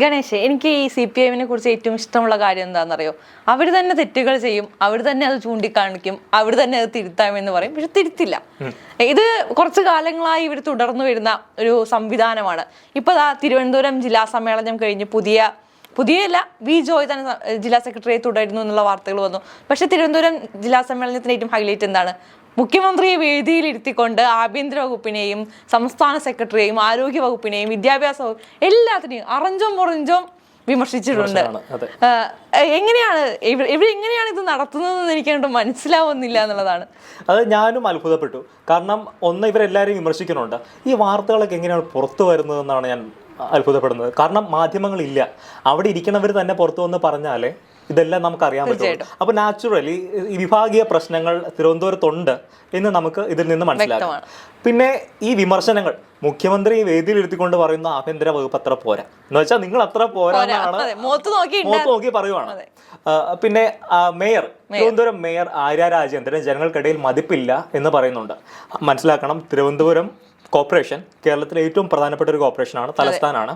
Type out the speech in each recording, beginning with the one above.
ഗണേഷ് എനിക്ക് ഈ C P എമ്മിനെ കുറിച്ച് ഏറ്റവും ഇഷ്ടമുള്ള കാര്യം എന്താണെന്നറിയോ? അവർ തന്നെ തെറ്റുകൾ ചെയ്യും അവർ തന്നെ അത് ചൂണ്ടിക്കാണിക്കും അവർ തന്നെ അത് തിരുത്താമെന്ന് പറയും. പക്ഷെ തിരുത്തില്ല. ഇത് കുറച്ച് കാലങ്ങളായി ഇവർ തുടർന്നു വരുന്ന ഒരു സംവിധാനമാണ്. ഇപ്പൊ ആ തിരുവനന്തപുരം ജില്ലാ സമ്മേളനം കഴിഞ്ഞ് പുതിയ പുതിയല്ല വി ജോയ് തന്നെ ജില്ലാ സെക്രട്ടറിയെ തുടരുന്നു എന്നുള്ള വാർത്തകൾ വന്നു. പക്ഷെ തിരുവനന്തപുരം ജില്ലാ സമ്മേളനത്തിന് ഏറ്റവും ഹൈലൈറ്റ് എന്താണ്? മുഖ്യമന്ത്രിയെ വേദിയിലിരുത്തിക്കൊണ്ട് ആഭ്യന്തര വകുപ്പിനെയും സംസ്ഥാന സെക്രട്ടറിയെയും ആരോഗ്യ വകുപ്പിനെയും വിദ്യാഭ്യാസ വകുപ്പ് എല്ലാത്തിനെയും അറഞ്ചും മുറിഞ്ചും വിമർശിച്ചിട്ടുണ്ട്. എങ്ങനെയാണ് എവിടെ എങ്ങനെയാണ് ഇത് നടത്തുന്നതെന്ന് എനിക്ക് മനസ്സിലാവുന്നില്ല എന്നുള്ളതാണ്. അത് ഞാനും അത്ഭുതപ്പെട്ടു. കാരണം ഒന്ന് ഇവരെല്ലാവരും വിമർശിക്കുന്നുണ്ട്. ഈ വാർത്തകളൊക്കെ എങ്ങനെയാണ് പുറത്തു വരുന്നതെന്നാണ് ഞാൻ അത്ഭുതപ്പെടുന്നത്. കാരണം മാധ്യമങ്ങളില്ല. അവിടെ ഇരിക്കുന്നവർ തന്നെ പുറത്തു വന്ന് പറഞ്ഞാലേ ഇതെല്ലാം നമുക്ക് അറിയാൻ പറ്റും അപ്പൊ നാച്ചുറലി വിഭാഗീയ പ്രശ്നങ്ങൾ തിരുവനന്തപുരത്തുണ്ട് എന്ന് നമുക്ക് ഇതിൽ നിന്ന് മനസ്സിലാക്കാം. പിന്നെ ഈ വിമർശനങ്ങൾ മുഖ്യമന്ത്രി വേദിയിൽ ഇരുത്തിക്കൊണ്ട് പറയുന്ന ആഭ്യന്തര വകുപ്പ് അത്ര പോരാ. എന്ന് വെച്ചാൽ നിങ്ങൾ അത്ര പോരാന്നാണ് മുഖത്ത് നോക്കി പറയുവാണ്. പിന്നെ മേയർ. തിരുവനന്തപുരം മേയർ ആര്യ രാജേന്ദ്രൻ ജനങ്ങൾക്കിടയിൽ മതിപ്പില്ല എന്ന് പറയുന്നുണ്ട്. മനസ്സിലാക്കണം തിരുവനന്തപുരം കോർപ്പറേഷൻ കേരളത്തിലെ ഏറ്റവും പ്രധാനപ്പെട്ട ഒരു കോർപ്പറേഷനാണ് തലസ്ഥാനാണ്.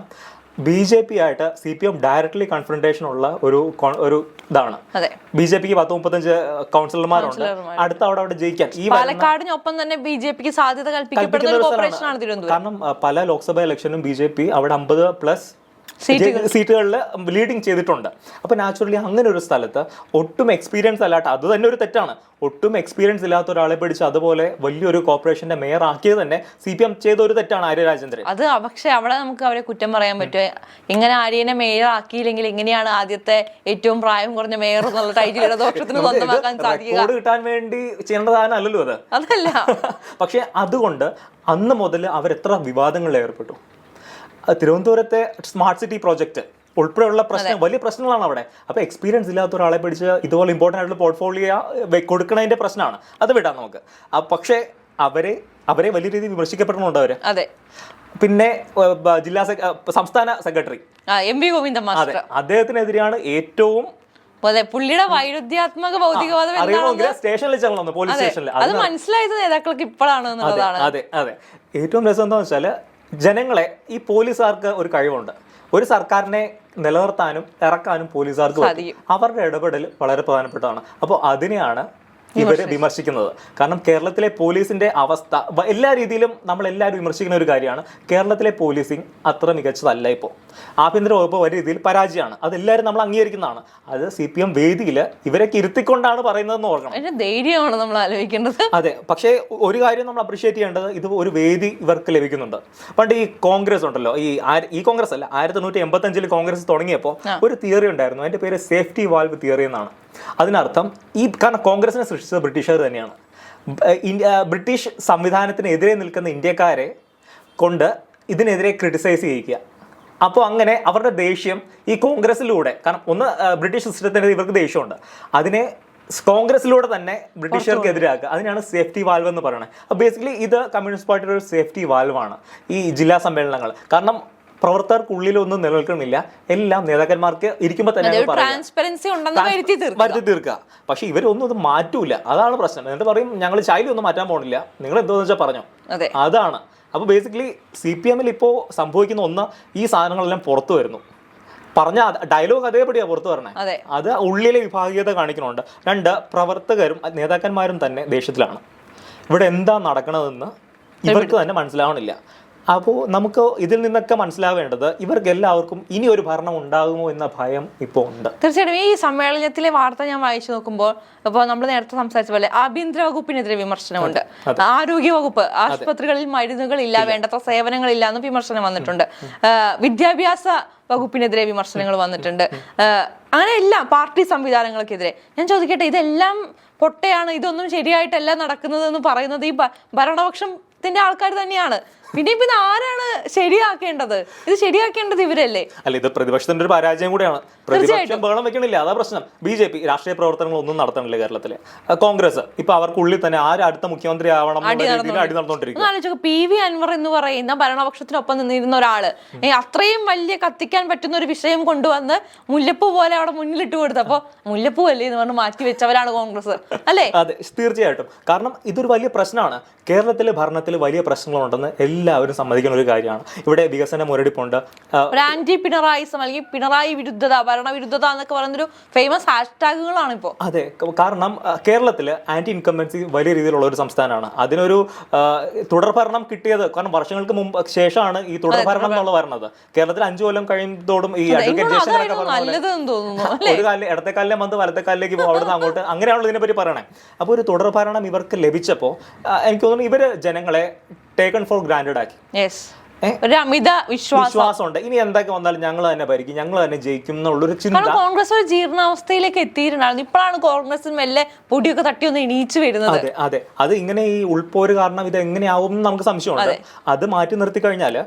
ബി ജെ പി ആയിട്ട് C P M directly confrontation ഉള്ള ഒരു ഒരു ഇതാണ്. അതെ. ബി ജെ പിക്ക് പത്ത് മുപ്പത്തഞ്ച് കൗൺസിലർമാരുണ്ട് അടുത്ത അവിടെ അവിടെ ജയിക്കാൻ. ഈ പാലക്കാടിനൊപ്പം തന്നെ ബി ജെ പിക്ക് സാധ്യത കൽപ്പിക്കപ്പെടുന്ന കാരണം പല ലോക്സഭാ ഇലക്ഷനും ബി ജെ പി അവിടെ അമ്പത് പ്ലസ് സീറ്റുകളിൽ ലീഡിങ് ചെയ്തിട്ടുണ്ട്. അപ്പോൾ നാച്ചുറലി അങ്ങനെ ഒരു സ്ഥലത്ത് ഒട്ടും എക്സ്പീരിയൻസ് അല്ലാത്ത അത് തന്നെ ഒരു തെറ്റാണ്. ഒട്ടും എക്സ്പീരിയൻസ് ഇല്ലാത്ത ഒരാളെ പിടിച്ച് അതുപോലെ വലിയൊരു കോർപ്പറേഷന്റെ മേയർ ആക്കിയത് തന്നെ സി പി എം ചെയ്ത ഒരു തെറ്റാണ് ആര്യ രാജേന്ദ്രൻ. അത് പക്ഷെ അവിടെ നമുക്ക് അവരെ കുറ്റം പറയാൻ പറ്റുമോ? ഇങ്ങനെ ആര്യനെ മേയർ ആക്കിയില്ലെങ്കിൽ എങ്ങനെയാണ് ആദ്യത്തെ ഏറ്റവും പ്രായം കുറഞ്ഞ മേയർ എന്നുള്ള ടൈറ്റിൽ ദോഷത്തിന് സ്വന്തമാക്കാൻ സാധിക്കുക? കിട്ടാൻ വേണ്ടി ചെയ്യേണ്ടതാണല്ലോ അത്. അതല്ല. പക്ഷെ അതുകൊണ്ട് അന്ന് മുതൽ അവരെത്ര വിവാദങ്ങളിൽ ഏർപ്പെട്ടു? തിരുവനന്തപുരത്തെ സ്മാർട്ട് സിറ്റി പ്രോജക്റ്റ് ഉൾപ്പെടെയുള്ള പ്രശ്നം വലിയ പ്രശ്നങ്ങളാണ് അവിടെ. അപ്പൊ എക്സ്പീരിയൻസ് ഇല്ലാത്ത ഒരാളെ പിടിച്ച് ഇതുപോലെ ഇമ്പോർട്ടന്റ് ആയിട്ടുള്ള പോർട്ട്ഫോളിയോ കൊടുക്കുന്നതിന്റെ പ്രശ്നമാണ്. അത് വിടാം നമുക്ക്. പക്ഷേ അവരെ അവരെ വലിയ രീതിയിൽ വിമർശിക്കപ്പെടുന്നുണ്ട് അവർ. അതെ. പിന്നെ ജില്ലാ സംസ്ഥാന സെക്രട്ടറി എം വി ഗോവിന്ദ അതെ. അദ്ദേഹത്തിനെതിരെയാണ് ഏറ്റവും അതെ പുള്ളിയുടെ വൈരുദ്ധ്യാത്മക ഭൗതികവാദം സ്റ്റേഷനിൽ ചെല്ലണം പോലീസ് സ്റ്റേഷനിൽ അത് മനസ്സിലായത് നേതാക്കൾക്ക് ഇപ്പോഴാണ് എന്നുള്ളതാണ് അതെ അതെ. ഏറ്റവും രസം എന്താണെന്ന് വെച്ചാൽ ജനങ്ങളെ ഈ പോലീസുകാർക്ക് ഒരു കഴിവുണ്ട്. ഒരു സർക്കാരിനെ നിലനിർത്താനും ഇറക്കാനും പോലീസുകാർക്ക്. അവരുടെ ഇടപെടൽ വളരെ പ്രധാനപ്പെട്ടതാണ്. അപ്പോൾ അതിനെയാണ് ഇവർ വിമർശിക്കുന്നത്. കാരണം കേരളത്തിലെ പോലീസിന്റെ അവസ്ഥ എല്ലാ രീതിയിലും നമ്മൾ എല്ലാവരും വിമർശിക്കുന്ന ഒരു കാര്യമാണ്. കേരളത്തിലെ പോലീസിങ് അത്ര മികച്ചതല്ല ഇപ്പോൾ ആഭ്യന്തര വകുപ്പ് വലിയ രീതിയിൽ പരാജയമാണ്. അതെല്ലാവരും നമ്മൾ അംഗീകരിക്കുന്നതാണ്. അത് സി പി എം വേദിയിൽ ഇവരൊക്കെ ഇരുത്തിക്കൊണ്ടാണ് പറയുന്നതെന്ന് ഓർക്കണം. ധൈര്യമാണ് നമ്മൾ ആലോചിക്കേണ്ടത്. അതെ. പക്ഷേ ഒരു കാര്യം നമ്മൾ അപ്രീഷിയേറ്റ് ചെയ്യേണ്ടത് ഇത് ഒരു വേദി ഇവർക്ക് ലഭിക്കുന്നുണ്ട്. പണ്ട് ഈ കോൺഗ്രസ് ഉണ്ടല്ലോ. ഈ ഈ കോൺഗ്രസ് അല്ല ആയിരത്തി തൊണ്ണൂറ്റി എൺപത്തി അഞ്ചിൽ കോൺഗ്രസ് തുടങ്ങിയപ്പോൾ ഒരു തിയറി ഉണ്ടായിരുന്നു. അതിന്റെ പേര് സേഫ്റ്റി വാൽവ് തിയറി എന്നാണ്. അതിനർത്ഥം ഈ കാരണം കോൺഗ്രസിനെ സൃഷ്ടിച്ചത് ബ്രിട്ടീഷുകാർ തന്നെയാണ്. ഇന്ത്യ ബ്രിട്ടീഷ് സംവിധാനത്തിനെതിരെ നിൽക്കുന്ന ഇന്ത്യക്കാരെ കൊണ്ട് ഇതിനെതിരെ ക്രിട്ടിസൈസ് ചെയ്യിക്കുക. അപ്പോൾ അങ്ങനെ അവരുടെ ദേഷ്യം ഈ കോൺഗ്രസിലൂടെ കാരണം ഒന്ന് ബ്രിട്ടീഷ് സിസ്റ്റത്തിനെതിരെ ഇവർക്ക് ദേഷ്യമുണ്ട്. അതിനെ കോൺഗ്രസിലൂടെ തന്നെ ബ്രിട്ടീഷുകാർക്ക് എതിരാക്കുക. അതിനാണ് സേഫ്റ്റി വാൽവ് എന്ന് പറയുന്നത്. അപ്പോൾ ബേസിക്കലി ഇത് കമ്മ്യൂണിസ്റ്റ് പാർട്ടിയുടെ ഒരു സേഫ്റ്റി വാൽവാണ് ഈ ജില്ലാ സമ്മേളനങ്ങൾ. കാരണം പ്രവർത്തകർക്കുള്ളിലൊന്നും നിലനിൽക്കണില്ല. എല്ലാം നേതാക്കന്മാർക്ക് ഇരിക്കുമ്പോൾ തന്നെ. ട്രാൻസ്പെറൻസി ഉണ്ടെന്ന് വരുത്തി തീർക്കും വരുത്തി തീർക്കുക. പക്ഷെ ഇവരൊന്നും ഇത് മാറ്റൂല. അതാണ് പ്രശ്നം. എന്നിട്ട് പറയും ഞങ്ങൾ ശൈലി ഒന്നും മാറ്റാൻ പോകണില്ല നിങ്ങൾ എന്തോന്ന് വെച്ചാൽ പറഞ്ഞു? അതെ. അതാണ്. അപ്പോൾ ബേസിക്കലി സി പി എമ്മിൽ ഇപ്പോൾ സംഭവിക്കുന്ന ഒന്ന് ഈ സാധനങ്ങളെല്ലാം പുറത്തു വരുന്നു. പറഞ്ഞ ഡയലോഗ് അതേപടിയാണ് പുറത്തു വരണേ. അതെ. അത് ഉള്ളിലെ വിഭാഗീയത കാണിക്കുന്നുണ്ട്. രണ്ട് പ്രവർത്തകരും നേതാക്കന്മാരും തന്നെ ദേഷ്യത്തിലാണ്. ഇവിടെ എന്താ നടക്കണതെന്ന് ഇവർക്ക് തന്നെ മനസ്സിലാവണില്ല. അപ്പോൾ നമുക്ക് ഇതിൽ നിന്നൊക്കെ മനസ്സിലാവേണ്ടത് ഇവർക്ക് എല്ലാവർക്കും ഇനി ഒരു ഭരണം ഉണ്ടാകുമോ എന്ന ഭയം ഇപ്പോൾ ഉണ്ട്. തീർച്ചയായിട്ടും. ഈ സമ്മേളനത്തിലെ വാർത്ത ഞാൻ വായിച്ചു നോക്കുമ്പോൾ ഇപ്പോൾ നമ്മൾ നേരത്തെ സംസാരിച്ച പോലെ ആഭ്യന്തര വകുപ്പിനെതിരെ വിമർശനമുണ്ട്. ആരോഗ്യ വകുപ്പ് ആശുപത്രികളിൽ മരുന്നുകൾ ഇല്ല. വേണ്ടത്ര സേവനങ്ങൾ ഇല്ല എന്ന് വിമർശനം വന്നിട്ടുണ്ട് വിദ്യാഭ്യാസ വകുപ്പിനെതിരെ വിമർശനങ്ങൾ വന്നിട്ടുണ്ട്. അങ്ങനെ എല്ലാം പാർട്ടി സംവിധാനങ്ങൾക്കെതിരെ. ഞാൻ ചോദിക്കട്ടെ ഇതെല്ലാം പൊട്ടയാണ് ഇതൊന്നും ശരിയായിട്ടല്ല നടക്കുന്നത് എന്ന് പറയുന്നത് ഈ ഭരണപക്ഷം ഭരണപക്ഷത്തിന്റെ ആൾക്കാർ തന്നെയാണ്. പിന്നെ ഇപ്പൊ ഇത് ആരാണ് ശരിയാക്കേണ്ടത്? ഇത് ശരിയാക്കേണ്ടത് ഇവരല്ലേ? അല്ല ഇത് പ്രതിപക്ഷത്തിന്റെ ഒരു പരാജയം കൂടിയാണ്. പ്രതിപക്ഷം ബഹളം വെക്കണില്ല. അതാ പ്രശ്നം. ബി ജെ പി രാഷ്ട്രീയ പ്രവർത്തനങ്ങൾ ഒന്നും നടത്തണില്ല കേരളത്തിലെ. കോൺഗ്രസ്. ഇപ്പൊ അവർക്കുള്ളിൽ തന്നെ ആര് അടുത്ത മുഖ്യമന്ത്രി ആവണം അടി നടന്നുകൊണ്ടിരിക്കും പി വി അൻവർ എന്ന് പറയുന്ന ഭരണപക്ഷത്തിനൊപ്പം നിന്നിരുന്ന ഒരാൾ. അത്രയും വലിയ കത്തിക്കാൻ പറ്റുന്ന ഒരു വിഷയം കൊണ്ടുവന്ന് മുല്ലപ്പൂ പോലെ അവിടെ മുന്നിലിട്ട് കൊടുത്തപ്പോ മുല്ലപ്പൂ അല്ലേ എന്ന് പറഞ്ഞ് മാറ്റി വെച്ചവരാണ് കോൺഗ്രസ്. അല്ലേ? അതെ തീർച്ചയായിട്ടും. കാരണം ഇതൊരു വലിയ പ്രശ്നമാണ്. കേരളത്തിലെ ഭരണത്തിൽ വലിയ പ്രശ്നങ്ങളുണ്ടെന്ന് എല്ലാവരും സമ്മതിക്കുന്ന ഒരു കാര്യമാണ്. ഇവിടെ വികസന മുരടിപ്പുണ്ട് ഒരു ആന്റി പിണറായിസം അല്ലെങ്കിൽ പിണറായി വിരുദ്ധത ഭരണവിരുദ്ധത എന്നൊക്കെ പറയുന്നൊരു ഫേമസ് ഹാഷ്ടാഗുകളാണ് ഇപ്പോൾ അതെ കാരണം കേരളത്തിൽ ആന്റി ഇൻകംബൻസി വലിയ രീതിയിലുള്ള ഒരു സംസ്ഥാനമാണ്. അതിനൊരു തുടർ ഭരണം കിട്ടിയത് കാരണം വർഷങ്ങൾക്ക് മുമ്പ് ശേഷമാണ് ഈ തുടർ ഭരണം എന്നുള്ളത് വരണത്. കേരളത്തിൽ അഞ്ചു കൊല്ലം കഴിയുന്നതോടും ഈ ഒരു കാലിൽ ഇടത്തെ കാലിലെ വന്ന് വലത്തെ കാലിലേക്ക് പോകും അവിടുന്ന് അങ്ങോട്ട്. അങ്ങനെയാണല്ലോ ഇതിനെപ്പറ്റി പറയണേ. അപ്പോൾ ഒരു തുടർ ഭരണം ഇവർക്ക് ലഭിച്ചപ്പോൾ എനിക്ക് തോന്നുന്നു ഇവർ ജനങ്ങളെ ടേക്കൺ ഫോർ ഗ്രാൻഡഡ് ആക്കി. ഒരു അമിത വിശ്വാസം. ഉണ്ട് ഇനി എന്തൊക്കെ വന്നാലും ഞങ്ങൾ തന്നെ ഭരിക്കും ഞങ്ങൾ തന്നെ ജയിക്കും എന്നുള്ളൊരു ചിന്ത. കോൺഗ്രസ് ഒരു ജീർണാവസ്ഥയിലേക്ക് എത്തിയിട്ടുണ്ടായിരുന്നു. ഇപ്പോഴാണ് കോൺഗ്രസിന് മെല്ലെ പൊടിയൊക്കെ തട്ടി ഒന്ന് എണീച്ചു വരുന്നത്. അതെ അതെ. അത് ഇങ്ങനെ ഈ ഉൾപ്പോര് കാരണം ഇത് എങ്ങനെയാവും എന്ന് നമുക്ക് സംശയമുണ്ട്. അത്. മാറ്റി നിർത്തി കഴിഞ്ഞാൽ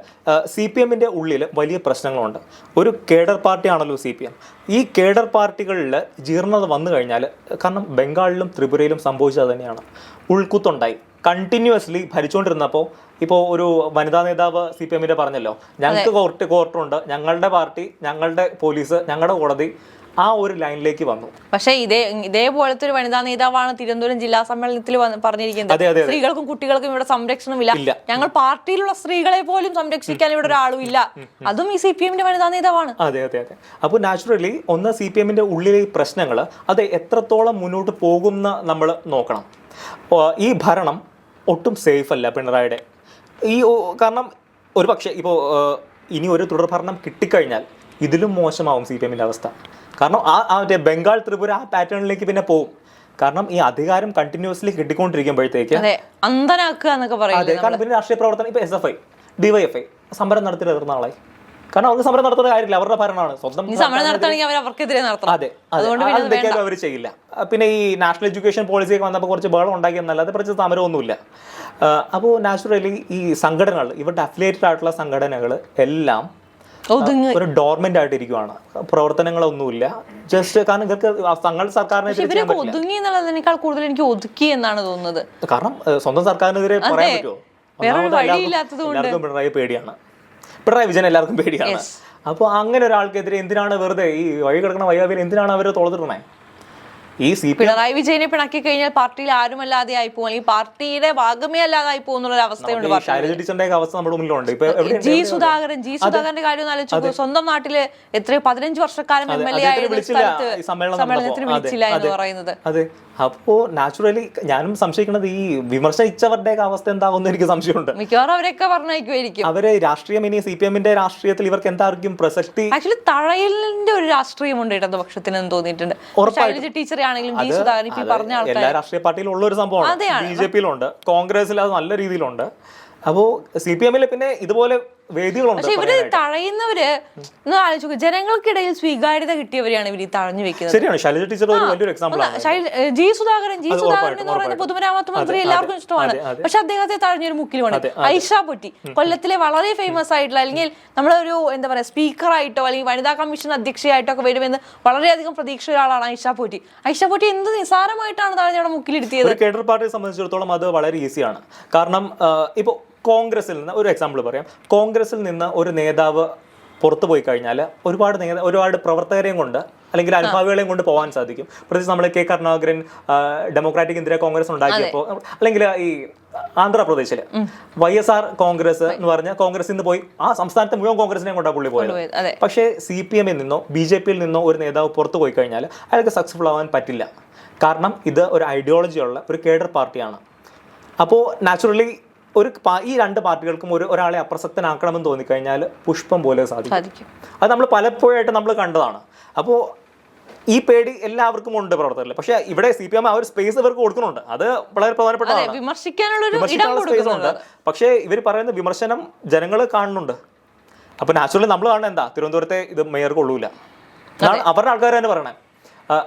സി പി എമ്മിന്റെ ഉള്ളിൽ വലിയ പ്രശ്നങ്ങളുണ്ട്. ഒരു കേഡർ പാർട്ടിയാണല്ലോ സി പി എം. ഈ കേഡർ പാർട്ടികളിൽ ജീർണത വന്നു കഴിഞ്ഞാൽ കാരണം ബംഗാളിലും ത്രിപുരയിലും സംഭവിച്ചത് തന്നെയാണ്. ഉൾക്കുത്തുണ്ടായി. കണ്ടിന്യൂസ്ലി ഭരിച്ചുകൊണ്ടിരുന്നപ്പോൾ ഇപ്പോൾ ഒരു വനിതാ നേതാവ് സി പി എമ്മിന്റെ പറഞ്ഞല്ലോ ഞങ്ങൾക്ക് കോർട്ട് കോർട്ടുണ്ട് ഞങ്ങളുടെ പാർട്ടി ഞങ്ങളുടെ പോലീസ് ഞങ്ങളുടെ കോടതി ആ ഒരു ലൈനിലേക്ക് വന്നു. പക്ഷേ ഇതേ ഇതേപോലത്തെ ഒരു വനിതാ നേതാവാണ് തിരുവനന്തപുരം ജില്ലാ സമ്മേളനത്തിൽ പറഞ്ഞിരിക്കുന്നത്. സ്ത്രീകൾക്കും കുട്ടികൾക്കും ഇവിടെ സംരക്ഷണമില്ല. ഇല്ല. ഞങ്ങൾ പാർട്ടിയിലുള്ള സ്ത്രീകളെ പോലും സംരക്ഷിക്കാൻ ഇവിടെ ഒരാളും ഇല്ല. അതും ഈ സി പി എമ്മിന്റെ വനിതാ നേതാവാണ്. അതെ അതെ അതെ. അപ്പോൾ നാച്ചുറലി ഒന്ന് സി പി എമ്മിന്റെ ഉള്ളിലെ പ്രശ്നങ്ങൾ അത് എത്രത്തോളം മുന്നോട്ട് പോകുന്ന നമ്മൾ നോക്കണം. ഈ ഭരണം ഒട്ടും സേഫ് അല്ല പിണറായിയുടെ. ഈ കാരണം ഒരു പക്ഷേ ഇപ്പോൾ ഇനി ഒരു തുടർ ഭരണം കിട്ടിക്കഴിഞ്ഞാൽ ഇതിലും മോശമാവും സി പി എമ്മിന്റെ അവസ്ഥ. കാരണം ആ ആ മറ്റേ ബംഗാൾ ത്രിപുര ആ പാറ്റേണിലേക്ക് പിന്നെ പോകും കാരണം ഈ അധികാരം കണ്ടിന്യൂസ്ലി കിട്ടിക്കൊണ്ടിരിക്കുമ്പോഴത്തേക്ക് അതെ എന്നൊക്കെ എന്നൊക്കെ അതെ കാരണം പിന്നെ രാഷ്ട്രീയ പ്രവർത്തനം ഇപ്പോൾ SFI DYFI സമരം നടത്തി എതിർന്ന ആളായി കാരണം അവർക്ക് സമരം നടത്തുന്ന കാര്യമില്ല അവരുടെ ഭരണമാണ്. സ്വന്തം സമരം നടത്തണമെങ്കിൽ അവർ അവർക്കെതിരെ നടത്തണം. അതെ അതെ. അതുകൊണ്ട് പിന്നെ അത് എന്തൊക്കെയാലും അവർ ചെയ്യില്ല. പിന്നെ ഈ നാഷണൽ എഡ്യൂക്കേഷൻ പോളിസി ഒക്കെ വന്നപ്പോൾ കുറച്ച് ബഹളം ഉണ്ടാക്കി എന്നല്ലാതെ പ്രത്യേകിച്ച് സമരമൊന്നുമില്ല. അപ്പോൾ നാച്ചുറലി ഈ സംഘടനകൾ ഇവരുടെ അഫിലിയേറ്റഡ് ആയിട്ടുള്ള സംഘടനകൾ എല്ലാം ഒരു ഡോർമെന്റ് ആയിട്ട് ഇരിക്കുവാണ്. പ്രവർത്തനങ്ങളൊന്നുമില്ല. ജസ്റ്റ് കാരണം ഇവർക്ക് തങ്ങൾ സർക്കാരിനെ ഒതുങ്ങി എന്നുള്ളതിനേക്കാൾ കൂടുതൽ എനിക്ക് ഒതുക്കി എന്നാണ് തോന്നുന്നത്. കാരണം സ്വന്തം സർക്കാരിനെതിരെ പറയാൻ. പറ്റുമോ. പിണറായി പേടിയാണ്. പിണറായി വിജയൻ എല്ലാവർക്കും പേടിയാണ്. അപ്പൊ അപ്പോൾ അങ്ങനെ ഒരാൾക്കെതിരെ എന്തിനാണ് വെറുതെ ഈ വഴി കിടക്കുന്ന വയ്യാവിൽ എന്തിനാണ് അവർ തുളതിടണേ ഈ സി പിണറായി വിജയനെ പിണക്കി കഴിഞ്ഞാൽ പാർട്ടിയിൽ ആരുമല്ലാതെ ആയി പോകും ഈ പാർട്ടിയുടെ ഭാഗമേ അല്ലാതെ ആയി പോകുന്ന ഒരു അവസ്ഥയുണ്ട് ശൈലജ ടീച്ചറിന്റെ അവസ്ഥ നമ്മുടെ മുന്നിലുണ്ട്. ജി സുധാകരൻ ജി സുധാകരന്റെ കാര്യം ഒന്ന് സ്വന്തം നാട്ടിൽ എത്രയോ പതിനഞ്ച് വർഷക്കാലം എം എൽ എ ആയിരുന്നു ആയിരുന്ന വിളിച്ചില്ല എന്ന് പറയുന്നത്. അപ്പോ നാച്ചുറലി ഞാനും സംശയിക്കുന്നത് ഈ വിമർശിച്ചവരുടെ അവസ്ഥ എന്താകുമെന്ന് എനിക്ക് സംശയമുണ്ട്. മിക്കവാറും അവരൊക്കെ പറഞ്ഞേക്കുമായിരിക്കും അവർ രാഷ്ട്രീയം ഇനി സി പി എമ്മിന്റെ രാഷ്ട്രീയത്തിൽ ഇവർക്ക് എന്തായിരിക്കും പ്രസക്തി? ആക്ച്വലി തഴയലിന്റെ ഒരു രാഷ്ട്രീയം രാഷ്ട്രീയമുണ്ട് ഇടതുപക്ഷത്തിന് എന്ന് തോന്നിയിട്ടുണ്ട്. ശൈലജ ടീച്ചറെ ആണെങ്കിലും പറഞ്ഞ എല്ലാ രാഷ്ട്രീയ പാർട്ടിയിലും ഉള്ള ഒരു സംഭവമാണ്. ബി ജെ പിയിലുണ്ട്. കോൺഗ്രസിൽ അത് നല്ല രീതിയിലുണ്ട്. അപ്പോ സി പി എമ്മിൽ പിന്നെ ഇതുപോലെ വേദികളുണ്ട് പക്ഷെ ഇവർ. തഴയുന്നവര് ഒന്ന് ആലോചിച്ച് ജനങ്ങൾക്കിടയിൽ സ്വീകാര്യത കിട്ടിയവരെയാണ് ഇവർ ഈ തഴഞ്ഞു വെക്കുന്നത്. ശരിയാണ് ശൈലജ ടീച്ചർ ഒരു വലിയൊരു എക്സാമ്പിൾ ആണ്. ജി സുധാകരൻ ജി സുധാകരൻ എന്ന് പറയുന്ന പൊതുമരാമത്ത് മന്ത്രി എല്ലാവർക്കും ഇഷ്ടമാണ്. പക്ഷെ അദ്ദേഹത്തെ തഴഞ്ഞൊരു മുക്കിലുമാണ്. വേണം ഐഷ പൊട്ടി. കൊല്ലത്തിലെ വളരെ ഫേമസ് ആയിട്ടുള്ള അല്ലെങ്കിൽ നമ്മളൊരു എന്താ പറയാ സ്പീക്കറായിട്ടോ അല്ലെങ്കിൽ വനിതാ കമ്മീഷൻ അധ്യക്ഷയായിട്ടോ ഒക്കെ വരുമെന്ന് വളരെയധികം പ്രതീക്ഷ ഒരാളാണ് ഐഷ പൊട്ടി. ഐഷ പൊട്ടി എന്ത് നിസ്സാരമായിട്ടാണ് തഴഞ്ഞവിടെ മുക്കിലിരുത്തിയത് ഒരു കേഡർ പാർട്ടിയെ സംബന്ധിച്ചിടത്തോളം അത് വളരെ ഈസിയാണ് കാരണം ഇപ്പോൾ കോൺഗ്രസിൽ നിന്ന് ഒരു എക്സാമ്പിൾ പറയാം. കോൺഗ്രസിൽ നിന്ന് ഒരു നേതാവ് പുറത്തു പോയി കഴിഞ്ഞാൽ ഒരുപാട് നേതാ ഒരുപാട് പ്രവർത്തകരെയും കൊണ്ട് അല്ലെങ്കിൽ അനുഭാവികളെയും കൊണ്ട് പോകാൻ സാധിക്കും. പ്രത്യേകിച്ച് നമ്മൾ K Karunakaran Democratic India Congress ഉണ്ടാക്കിയപ്പോൾ അല്ലെങ്കിൽ ഈ ആന്ധ്രാപ്രദേശിൽ വൈ എസ് ആർ കോൺഗ്രസ് എന്ന് പറഞ്ഞ കോൺഗ്രസിൽ നിന്ന് പോയി ആ സംസ്ഥാനത്തെ മുഴുവൻ കോൺഗ്രസിനെയും കൊണ്ടാണ് പുള്ളി പോയത്. പക്ഷേ സി പി എമ്മിൽ നിന്നോ ബി ജെ പിയിൽ നിന്നോ ഒരു നേതാവ് പുറത്തു പോയി കഴിഞ്ഞാൽ അയാൾക്ക് സക്സസ്ഫുൾ ആവാൻ പറ്റില്ല. കാരണം ഇത് ഒരു ഐഡിയോളജിയുള്ള ഒരു കേഡർ പാർട്ടിയാണ്. അപ്പോൾ നാച്ചുറലി ഒരു ഈ രണ്ട് പാർട്ടികൾക്കും ഒരു ഒരാളെ അപ്രസക്തനാക്കണമെന്ന് തോന്നിക്കഴിഞ്ഞാൽ പുഷ്പം പോലെ സാധിക്കും. അത് നമ്മൾ പലപ്പോഴായിട്ട് നമ്മൾ കണ്ടതാണ്. അപ്പോൾ ഈ പേടി എല്ലാവർക്കും ഉണ്ട് പ്രവർത്തകരിൽ. പക്ഷേ ഇവിടെ സി പി എം ആ ഒരു സ്പേസ് ഇവർക്ക് കൊടുക്കുന്നുണ്ട്. അത് വളരെ പ്രധാനപ്പെട്ട പ്രധാനപ്പെട്ടതാണ് വിമർശിക്കാനുള്ള സ്പേസ് ഉണ്ട്. പക്ഷേ ഇവർ പറയുന്ന വിമർശനം ജനങ്ങൾ കാണുന്നുണ്ട്. അപ്പൊ നാച്ചുറലി നമ്മൾ കാണുന്നത് എന്താ? തിരുവനന്തപുരത്തെ ഇത് മേയർ കൊള്ളൂല. അവരുടെ ആൾക്കാർ തന്നെ പറയണേ.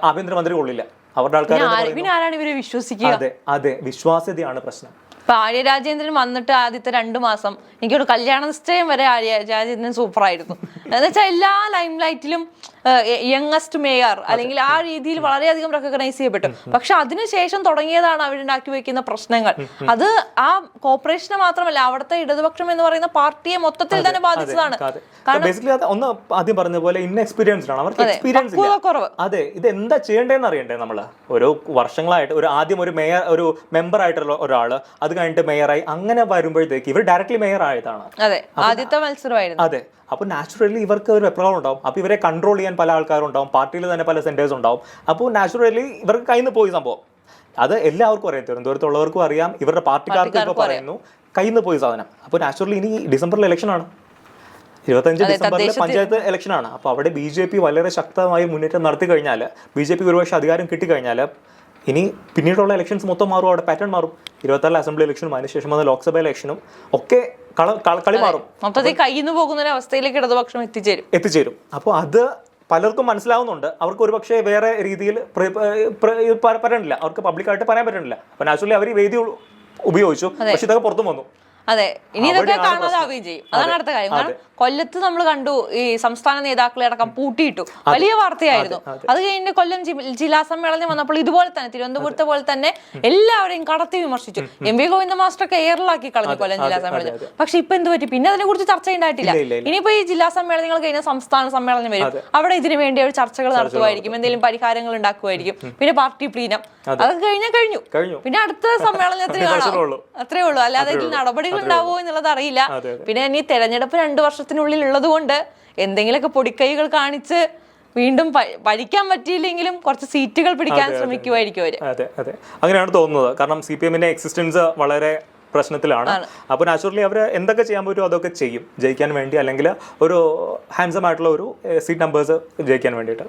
ആഭ്യന്തരമന്ത്രി കൊള്ളില്ല. അവരുടെ ആൾക്കാർ അതെ അതെ. വിശ്വാസ്യതയാണ് പ്രശ്നം. ഇപ്പൊ ആര്യ രാജേന്ദ്രൻ വന്നിട്ട് ആദ്യത്തെ രണ്ടു മാസം എനിക്കൊരു കല്യാണ നിശ്ചയം വരെ ആര്യ രാജേന്ദ്രൻ സൂപ്പറായിരുന്നു. എന്ന് വെച്ചാൽ എല്ലാ ലൈം ലൈറ്റിലും യങ്ങസ്റ്റ് മേയർ അല്ലെങ്കിൽ ആ രീതിയിൽ വളരെയധികം റെക്കഗ്നൈസ് ചെയ്യപ്പെട്ടു. പക്ഷെ അതിനുശേഷം തുടങ്ങിയതാണ് അവരുണ്ടാക്കി വെക്കുന്ന പ്രശ്നങ്ങൾ. അത് ആ കോർപ്പറേഷനെ മാത്രമല്ല അവിടുത്തെ ഇടതുപക്ഷം എന്ന് പറയുന്ന പാർട്ടിയെ മൊത്തത്തിൽ തന്നെ ബാധിച്ചതാണ്. ഒന്ന് ആദ്യം പറഞ്ഞ പോലെ ഇൻഎക്സ്പീരിയൻസ്ഡ് ആണ് അവർക്ക് എക്സ്പീരിയൻസ് കുറവ് അതെ ഇത് എന്താ ചെയ്യേണ്ടതെന്ന് അറിയണ്ടേ നമ്മൾ? ഒരു വർഷങ്ങളായിട്ട് ഒരു ആദ്യം ഒരു മേയർ ഒരു മെമ്പർ ആയിട്ടുള്ള ഒരാൾ അത് കഴിഞ്ഞിട്ട് മേയറായി അങ്ങനെ വരുമ്പോഴത്തേക്ക് ഇവർ ഡയറക്ട്ലി മേയർ ആയതാണ്. അതെ ആദ്യത്തെ മത്സരമായിരുന്നു. അതെ അപ്പോൾ നാച്ചുറലി ഇവർക്ക് ഒരു വെപ്രാളം ഉണ്ടാവും. അപ്പോൾ ഇവരെ കൺട്രോൾ ചെയ്യാൻ പല ആൾക്കാരും ഉണ്ടാവും പാർട്ടിയിൽ തന്നെ പല സെന്റേഴ്സ് ഉണ്ടാവും. അപ്പോൾ നാച്ചുറലി ഇവർക്ക് കയ്യിൽ നിന്ന് പോയി സംഭവം. അത് എല്ലാവർക്കും അറിയാം. തിരുവനന്തപുരത്തുള്ളവർക്കും അറിയാം. ഇവരുടെ പാർട്ടിക്കാർക്കും ഇപ്പോൾ പറയുന്നു കയ്യിൽ നിന്ന് പോയി സാധനം. അപ്പോൾ നാച്ചുറലി ഇനി ഡിസംബറിൽ ഇലക്ഷൻ ആണ്. ഇരുപത്തഞ്ച് ഡിസംബറിൽ പഞ്ചായത്ത് ഇലക്ഷൻ ആണ്. അപ്പോൾ അവിടെ ബി ജെ പി വളരെ ശക്തമായി മുന്നേറ്റം നടത്തി കഴിഞ്ഞാൽ ബി ജെ പി ഒരുപക്ഷെ അധികാരം കിട്ടിക്കഴിഞ്ഞാൽ ഇനി പിന്നീടുള്ള ഇലക്ഷൻസ് മൊത്തം മാറും അവിടെ പാറ്റേൺ മാറും. ഇരുപത്തിനാല് അസംബ്ലി ഇലക്ഷനും അതിനുശേഷം വന്ന ലോക്സഭ ഇലക്ഷനും ഒക്കെ കള മാറും. മൊത്തത്തിൽ കയ്യിൽ നിന്ന് പോകുന്ന ഒരു അവസ്ഥയിലേക്ക് ഇടതുപക്ഷം എത്തിച്ചേരും. എത്തിച്ചേരും. അപ്പോൾ അത് പലർക്കും മനസ്സിലാവുന്നുണ്ട്. അവർക്ക് ഒരു പക്ഷേ വേറെ രീതിയിൽ പറയണില്ല അവർക്ക് പബ്ലിക്കായിട്ട് പറയാൻ പറ്റണില്ല. അപ്പോൾ നാച്ചുറലി അവർ വേദി ഉപയോഗിച്ചു. പക്ഷെ ഇതൊക്കെ പുറത്തു വന്നു. അതെ. ഇനി ഇതൊക്കെ കാണാതാവുകയും ചെയ്യും. അതാണ് അടുത്ത കാര്യം. കാരണം കൊല്ലത്ത് നമ്മൾ കണ്ടു ഈ സംസ്ഥാന നേതാക്കളെ അടക്കം പൂട്ടിയിട്ടു. വലിയ വാർത്തയായിരുന്നു. അത് കഴിഞ്ഞ് കൊല്ലം ജില്ലാ സമ്മേളനം വന്നപ്പോൾ ഇതുപോലെ തന്നെ തിരുവനന്തപുരത്തെ പോലെ തന്നെ എല്ലാവരെയും കടത്തി വിമർശിച്ചു. എം വി ഗോവിന്ദ മാസ്റ്റർ ഒക്കെ എയറിലാക്കി കളഞ്ഞു കൊല്ലം ജില്ലാ സമ്മേളനം പക്ഷെ ഇപ്പൊ എന്ത് പറ്റി? പിന്നെ അതിനെ കുറിച്ച് ചർച്ച ഉണ്ടായിട്ടില്ല. ഇനിയിപ്പോ ഈ ജില്ലാ സമ്മേളനങ്ങൾ കഴിഞ്ഞ സംസ്ഥാന സമ്മേളനം വരും. അവിടെ ഇതിനു വേണ്ടി അവർ ചർച്ചകൾ നടത്തുമായിരിക്കും. എന്തെങ്കിലും പരിഹാരങ്ങൾ ഉണ്ടാക്കുമായിരിക്കും. പിന്നെ പാർട്ടി പ്ലീനം അതൊക്കെ കഴിഞ്ഞാൽ കഴിഞ്ഞു. പിന്നെ അടുത്ത സമ്മേളനത്തിന് കാണാം. അത്രേ ഉള്ളൂ. അല്ലാതെ ഇതിൽ നടപടികൾ ഉണ്ടാവുമോ എന്നുള്ളത് അറിയില്ല. പിന്നെ ഇനി തെരഞ്ഞെടുപ്പ് രണ്ടു വർഷത്തിനുള്ളിൽ ഉള്ളത് കൊണ്ട് എന്തെങ്കിലുമൊക്കെ പൊടിക്കൈകൾ കാണിച്ച് വീണ്ടും പഠിക്കാൻ ഭരിക്കാൻ പറ്റിയില്ലെങ്കിലും കുറച്ച് സീറ്റുകൾ പിടിക്കാൻ ശ്രമിക്കുമായിരിക്കും അവർ. അതെ അതെ. അങ്ങനെയാണ് തോന്നുന്നത്. കാരണം സി പി എമ്മിന്റെ എക്സിസ്റ്റൻസ് വളരെ പ്രശ്നത്തിലാണ്. അപ്പോൾ നാച്ചുറലി അവർ എന്തൊക്കെ ചെയ്യാൻ പറ്റുമോ അതൊക്കെ ചെയ്യും. ജയിക്കാൻ വേണ്ടി അല്ലെങ്കിൽ ഒരു ഹാൻസം ആയിട്ടുള്ള ഒരു സീറ്റ് നമ്പേഴ്സ് ജയിക്കാൻ വേണ്ടിയിട്ട്.